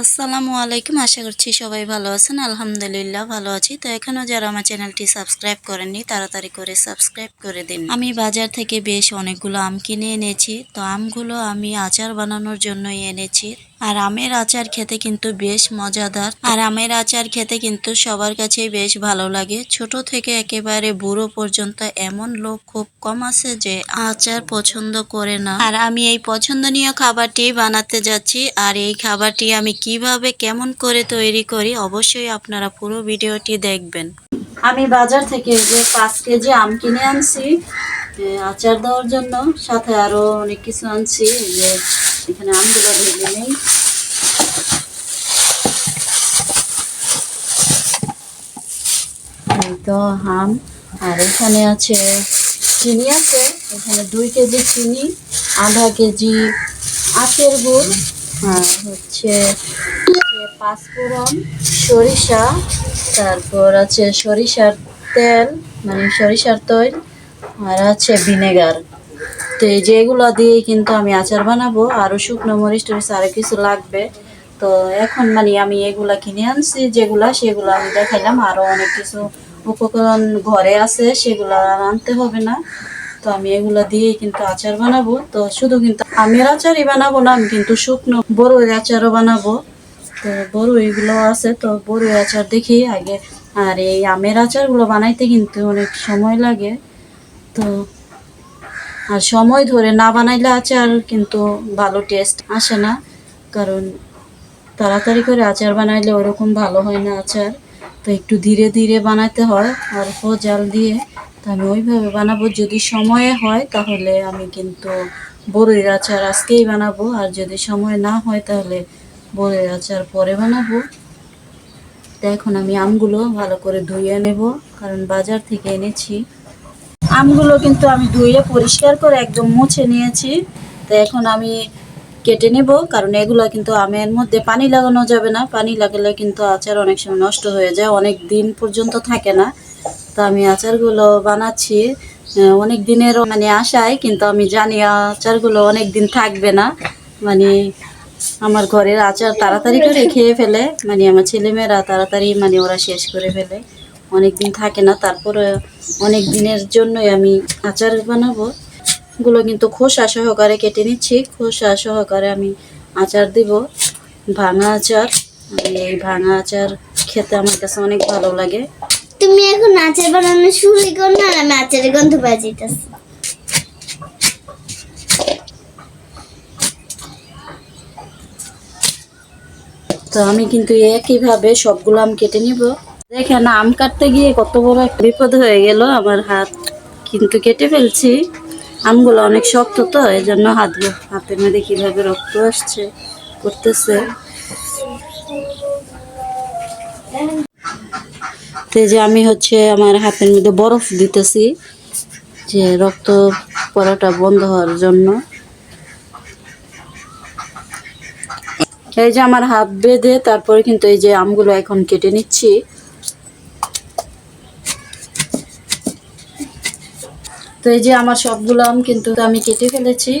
আসসালামু আলাইকুম, আশা করছি সবাই ভালো আছেন। আলহামদুলিল্লাহ ভালো আছি। তো এখনও যারা আমার চ্যানেলটি সাবস্ক্রাইব করেননি, তাড়াতাড়ি করে সাবস্ক্রাইব করে দিন। আমি বাজার থেকে বেশ অনেকগুলো আম কিনে এনেছি। তো আমগুলো আমি আচার বানানোর জন্যই এনেছি। আর আমের আচার খেতে কিন্তু বেশ মজাদার। আর আমের আচার খেতে কিন্তু সবার কাছেই বেশ ভালো লাগে। ছোট থেকে একেবারে বুড়ো পর্যন্ত এমন লোক খুব কম আছে যে আচার পছন্দ করে না। আর আমি এই পছন্দনীয় খাবারটি বানাতে যাচ্ছি। আর এই খাবারটি আমি কীভাবে, কেমন করে তৈরি করি অবশ্যই আপনারা পুরো ভিডিওটি দেখবেন। আমি বাজার থেকে যে পাঁচ কেজি আম কিনে আনছি। আচার দেওয়ার জন্য, সাথে আরও অনেক কিছু আনছি। যে এখানে আমগুলো ভেজে নেই। তো আম। আর এখানে আছে চিনি আছে, এখানে দুই কেজি চিনি, আধা কেজি আখের গুড়, আর হচ্ছে পাঁচফোড়ন, সরিষা, তারপর আছে সরিষার তেল মানে সরিষার তৈল, আর আছে ভিনেগার। তো এই যেগুলো দিয়ে কিন্তু আমি আচার বানাবো আরও শুকনো মরিচ টরিচ আরও কিছু লাগবে। তো এখন মানে আমি এগুলা কিনে আনছি, যেগুলা সেগুলো আমি দেখাইলাম আরও অনেক কিছু উপকরণ ঘরে আছে, সেগুলো আনতে হবে না। তো আমি এগুলো দিয়ে কিন্তু আচার বানাবো। তো শুধু কিন্তু আমের আচারই বানাবো না, আমি কিন্তু শুকনো বড়ই আচারও বানাবো। তো বড়ইগুলো আছে, তো বড়ই আচার দেখি আগে। আর এই আমের আচারগুলো বানাইতে কিন্তু অনেক সময় লাগে। তো আর সময় ধরে না বানাইলে আচার কিন্তু ভালো টেস্ট আসে না। কারণ তাড়াতাড়ি করে আচার বানাইলে ওরকম ভালো হয় না আচার। তো একটু ধীরে ধীরে বানাতে হয় অল্প জাল দিয়ে তো আমি ওইভাবে বানাবো। যদি সময়ে হয় তাহলে আমি কিন্তু বড়ির আচার আজকেই বানাবো। আর যদি সময় না হয় তাহলে বড়ির আচার পরে বানাবো। তো এখন আমি আমগুলো ভালো করে ধুয়ে নেব। কারণ বাজার থেকে এনেছি। আমগুলো কিন্তু আমি ধুয়ে পরিষ্কার করে একদম মুছে নিয়েছি। তো এখন আমি কেটে নেব, কারণ এগুলো কিন্তু আমের মধ্যে পানি লাগানো যাবে না। পানি লাগালে কিন্তু আচার অনেক সময় নষ্ট হয়ে যায়, অনেক দিন পর্যন্ত থাকে না। তো আমি আচারগুলো বানাচ্ছি। অনেক দিনের মানে আশায়, কিন্তু আমি জানি আচারগুলো অনেক দিন থাকবে না। মানে আমার ঘরের আচার তাড়াতাড়ি করে খেয়ে ফেলে। মানে আমার ছেলেমেয়েরা তাড়াতাড়ি মানে ওরা শেষ করে ফেলে। অনেক দিন থাকে না তারপরে অনেক দিনের জন্যই আমি আচার বানাবো। গুলো কিন্তু খোসা সহকারে কেটে নিচ্ছি খোসা সহকারে আমি আচার দিব। ভাঙা আচার এই ভাঙা আচার খেতে আমার কাছে অনেক ভালো লাগে। তুমি এখন আচার বানানো শুরু কর না আমি আচারের গন্ধ পাই তো আমি কিন্তু একইভাবে সবগুলো আম কেটে নিব। দেখেন, আম কাটতে গিয়ে কত বড় একটা বিপদ হয়ে গেল আমার হাত। কিন্তু কেটে ফেলছি। আমগুলো অনেক শক্ত তো এই জন্য হাত হাতের মধ্যে কীভাবে রক্ত আসছে, করতেছে। তো যে আমি হচ্ছে আমার হাতের মধ্যে বরফ দিতেছি, যে রক্ত পড়াটা বন্ধ হওয়ার জন্য। এই যে আমার হাত বেঁধে তারপরে কিন্তু এই যে আমগুলো এখন কেটে নিচ্ছি। তো এই যে আমার সবগুলো আম কিন্তু আমি কেটে ফেলেছি।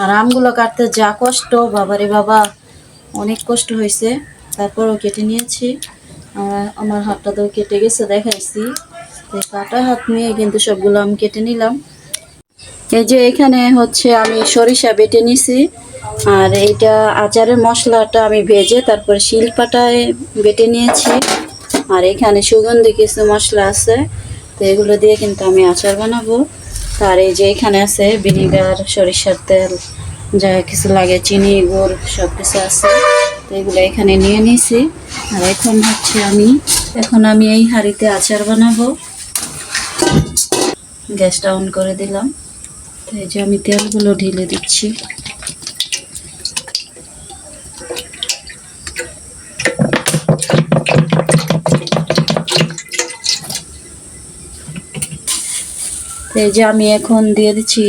আর আমগুলো কাটতে যা কষ্ট, বাবারে বাবা, অনেক কষ্ট হয়েছে। তারপরও কেটে নিয়েছি। আমার হাতটা তো কেটে গেছে, দেখাইছি। কাটা হাত নিয়ে কিন্তু সবগুলো আম কেটে নিলাম। এই যে এখানে হচ্ছে আমি সরিষা বেটে নিছি। আর এইটা আচারের মশলাটা আমি ভেজে তারপর শিলপাটায় বেটে নিয়েছি। আর এখানে সুগন্ধি কিছু মশলা আছে। তো এগুলো দিয়ে কিন্তু আমি আচার বানাবো। তার এই যে এখানে আছে ভিনিগার, সরিষার তেল, যা কিছু লাগে, চিনি, গুড় সব কিছু আছে। তো এগুলো এখানে নিয়ে নিয়েছি আর এখন হচ্ছে আমি, এখন আমি এই হাঁড়িতে আচার বানাবো। গ্যাসটা অন করে দিলাম। তো এই যে আমি তেলগুলো ঢেলে দিচ্ছি। এই যে আমি এখন দিয়ে দিচ্ছি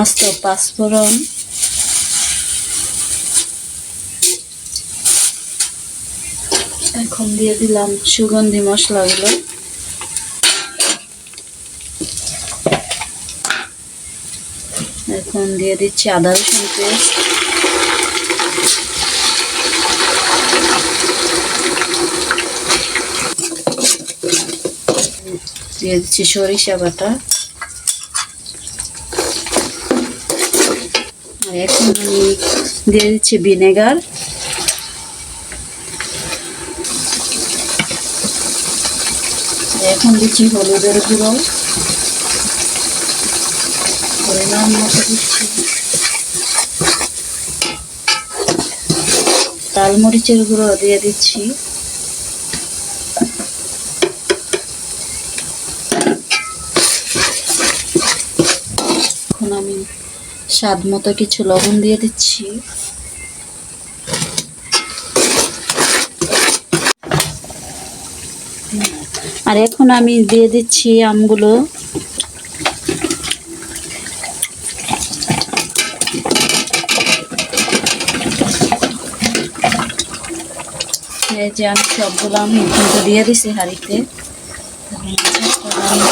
আস্ত পাঁচফোড়ন। এখন দিয়ে দিলাম সুগন্ধি মশলাগুলো। এখন দিয়ে দিচ্ছি আদা রসুন পেস্ট। দিয়ে দিচ্ছি সরিষা বাটা। এখন দিয়ে দিচ্ছি ভিনেগার। এখন দিচ্ছি হলুদের গুঁড়ো। পরিমাণ মতো দিচ্ছি। লাল মরিচের গুঁড়ো দিয়ে দিচ্ছি এখন আমি স্বাদ মতো কিছু লবণ দিয়ে দিচ্ছি। আর এখন আমি দিয়ে দিচ্ছি আমগুলো। যে আমি সবগুলো আমি দিয়ে দিছি হাঁড়িতে।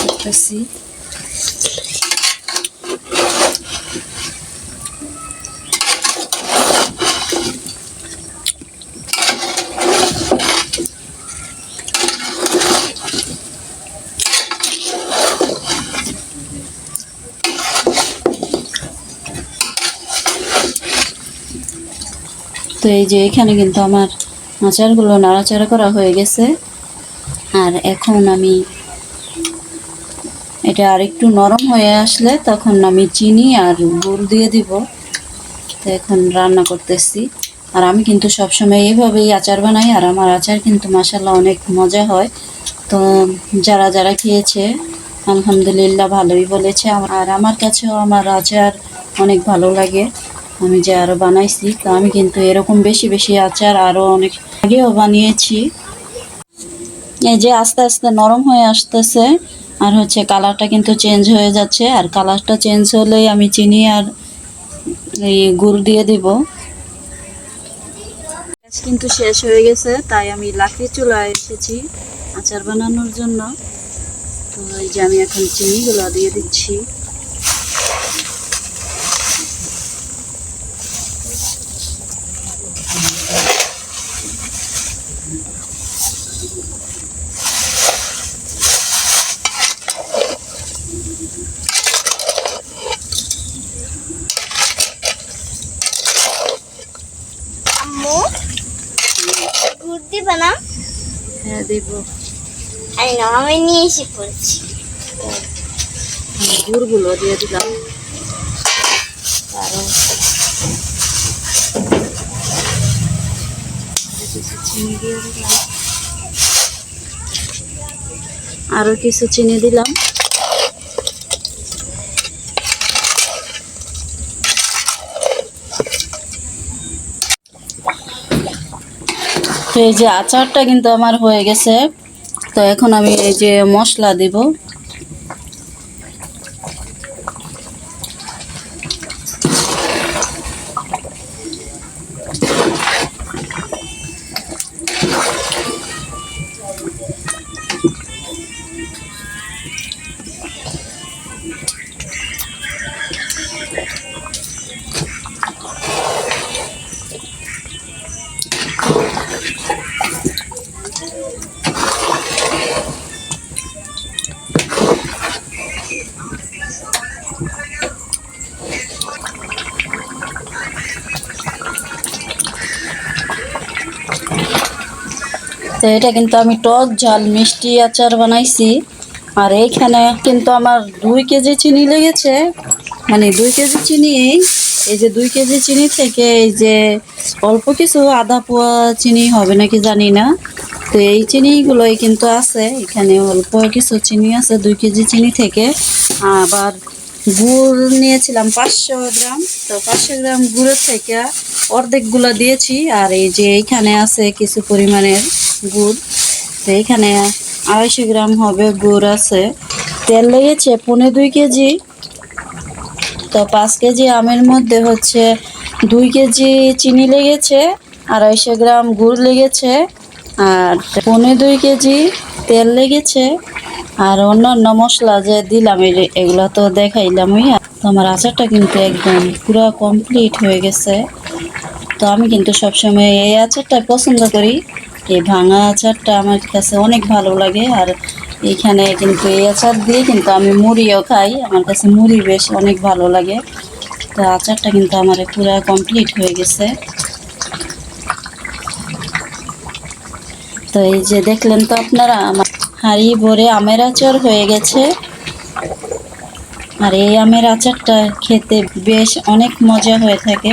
করতেছি। তো এই যে এখানে কিন্তু আমার আচারগুলো নাড়াচাড়া করা হয়ে গেছে। আর এখন আমি এটা আর একটু নরম হয়ে আসলে তখন আমি চিনি আর গুড় দিয়ে দিব। তো এখন রান্না করতেছি। আর আমি কিন্তু সবসময় এইভাবেই আচার বানাই আর আমার আচার কিন্তু মাসাল্লাহ অনেক মজা হয়। তো যারা যারা খেয়েছে, আলহামদুলিল্লাহ ভালোই বলেছে। আর আমার কাছেও আমার আচার অনেক ভালো লাগে। আমি যে আরও বানাইছি, তো আমি কিন্তু এরকম বেশি বেশি আচার আরও অনেক আগেও বানিয়েছি। এই যে আস্তে আস্তে নরম হয়ে আসতেছে, আর হচ্ছে কালারটা কিন্তু চেঞ্জ হয়ে যাচ্ছে, আর কালারটা চেঞ্জ হলেই আমি চিনি আর এই গুড় দিয়ে দিব। গ্যাস কিন্তু শেষ হয়ে গেছে, তাই আমি লাকড়ি চুলায় এসেছি আচার বানানোর জন্য। তো এই যে আমি এখন চিনিগুলো দিয়ে দিচ্ছি। গুড় দিবা না হ্যাঁ দিব আরে না আমি নিয়ে এসে পড়েছি। গুড়গুলো দিয়ে দিলাম। আরও কিছু দিয়ে দিলাম। আরও কিছু চিনি দিলাম। তো এই যে আচারটা কিন্তু আমার হয়ে গেছে, তো এখন আমি এই যে মশলা দিব। তো এটা কিন্তু আমি টক ঝাল, মিষ্টি আচার বানাইছি। আর এইখানে কিন্তু আমার দুই কেজি চিনি লেগেছে। মানে দুই কেজি চিনি, এই যে দুই কেজি চিনি থেকে এই যে অল্প কিছু আধা পোয়া চিনি হবে নাকি জানি না। তো এই চিনিগুলোই কিন্তু আছে। এখানে অল্প কিছু চিনি আছে, দুই কেজি চিনি থেকে। আবার গুড় নিয়েছিলাম পাঁচশো গ্রাম। তো পাঁচশো গ্রাম গুড়ের থেকে অর্ধেকগুলো দিয়েছি। আর এই যে এইখানে আছে কিছু পরিমাণের গুড়। তো এইখানে আড়াইশো গ্রাম হবে গুড় আছে। তেল লেগেছে পনেরো দুই কেজি। তো পাঁচ কেজি আমের মধ্যে হচ্ছে দুই কেজি চিনি লেগেছে, আড়াইশো গ্রাম গুড় লেগেছে, আর পনেরো দুই কেজি তেল লেগেছে। আর অন্যান্য মশলা যে দিলাম এগুলো তো দেখাইলামই। তো আমার আচারটা কিন্তু একদম পুরো কমপ্লিট হয়ে গেছে। তো আমি কিন্তু সবসময় এই আচারটা পছন্দ করি। এই ভাঙা আচারটা আমার কাছে অনেক ভালো লাগে আর এইখানে কিন্তু এই আচার দিয়ে কিন্তু আমি মুড়িও খাই। আমার কাছে মুড়ি বেশ অনেক ভালো লাগে। তো আচারটা কিন্তু আমার পুরো কমপ্লিট হয়ে গেছে। তো এই যে দেখলেন তো আপনারা, আমার হাঁড়ি ভরে আমের আচার হয়ে গেছে। আর এই আমের আচারটা খেতে বেশ অনেক মজা হয়ে থাকে।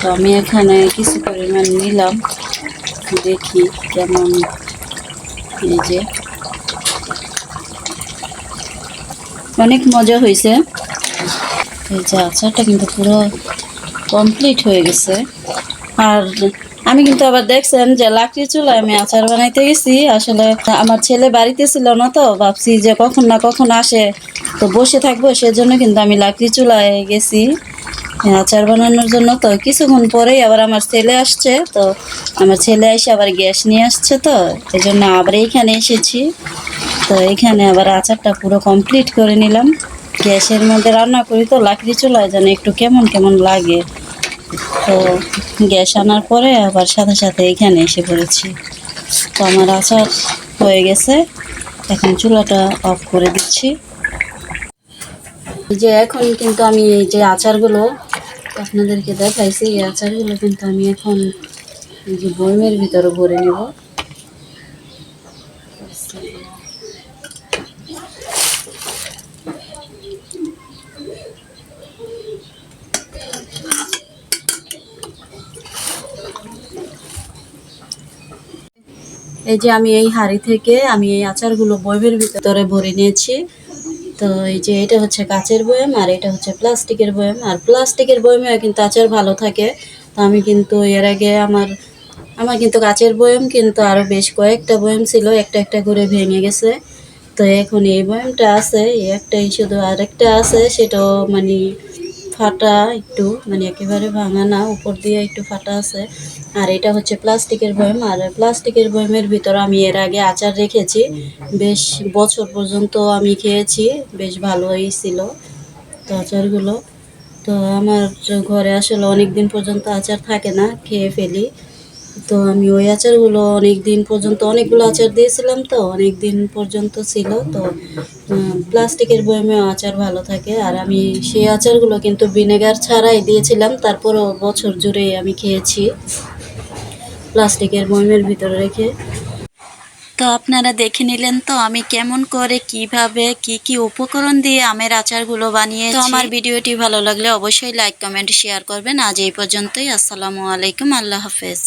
তো আমি এখানে কিছু পরিমাণ নিলাম। দেখি কেমন এই যে। অনেক মজা হয়েছে। এই যে আচারটা কিন্তু পুরো কমপ্লিট হয়ে গেছে। আর আমি কিন্তু আবার দেখছেন যে লাকড়ি চুলায় আমি আচার বানাইতে গেছি। আসলে আমার ছেলে বাড়িতে ছিল না তো, ভাবছি যে কখন না কখন আসে। তো বসে থাকব, সেজন্য কিন্তু আমি লাকড়ি চুলায় গেছি। আচার বানানোর জন্য তো কিছুক্ষণ পরেই আবার আমার ছেলে আসছে, তো আমার ছেলে এসে আবার গ্যাস নিয়ে আসছে তো এই জন্য আবার এইখানে এসেছি। তো এখানে আবার আচারটা পুরো কমপ্লিট করে নিলাম। গ্যাসের মধ্যে রান্না করি তো, লাকড়ি চুলায় যেন একটু কেমন কেমন লাগে। তো গ্যাস আনার পরে আবার সাথে সাথে এখানে এসে পড়েছি। তো আমার আচার হয়ে গেছে, এখন চুলাটা অফ করে দিচ্ছি। যে এখন কিন্তু আমি যে আচারগুলো আপনাদেরকে দেখাইছি, এই আচারগুলো কিন্তু আমি এখন এই যে বয়মের ভিতরে ভরে নেব। এই যে আমি এই হাঁড়ি থেকে আমি এই আচারগুলো বয়মের ভিতরে ভরে নিয়েছি। তো এই যে এটা হচ্ছে কাচের বয়ম আর এটা হচ্ছে প্লাস্টিকের বয়ম। আর প্লাস্টিকের বয়ামেও কিন্তু আচার ভালো থাকে। তো আমি কিন্তু এর আগে আমার আমার কিন্তু কাচের বয়ম কিন্তু আরও বেশ কয়েকটা বয়ম ছিল, একটা একটা করে ভেঙে গেছে। তো এখন এই বয়মটা আছে, এই একটাই শুধু আরেকটা আছে, সেটাও মানে ফাটা একটু মানে একেবারে ভাঙা না, উপর দিয়ে একটু ফাটা আছে। আর এটা হচ্ছে প্লাস্টিকের বয়ম। আর প্লাস্টিকের বয়মের ভিতর আমি এর আগে আচার রেখেছি। বেশ বছর পর্যন্ত আমি খেয়েছি, বেশ ভালোই ছিল তো আচারগুলো। তো আমার ঘরে আসলে অনেক দিন পর্যন্ত আচার থাকে না, খেয়ে ফেলি। তো আমি ওই আচারগুলো অনেক দিন পর্যন্ত অনেকগুলো আচার দিয়েছিলাম তো অনেক দিন পর্যন্ত ছিল তো প্লাস্টিকের বয়মে আচার ভালো থাকে। আর আমি সেই আচারগুলো কিন্তু ভিনেগার ছাড়াই দিয়েছিলাম, তারপরও বছর জুড়ে আমি খেয়েছি প্লাস্টিকের বয়মের ভিতরে রেখে। তো আপনারা দেখে নিলেন তো আমি কেমন করে, কীভাবে, কি কি উপকরণ দিয়ে আমের আচারগুলো বানিয়ে তো আমার ভিডিওটি ভালো লাগলে অবশ্যই লাইক, কমেন্ট, শেয়ার করবেন। আজ এই পর্যন্তই। আসসালামু আলাইকুম। আল্লাহ হাফেজ।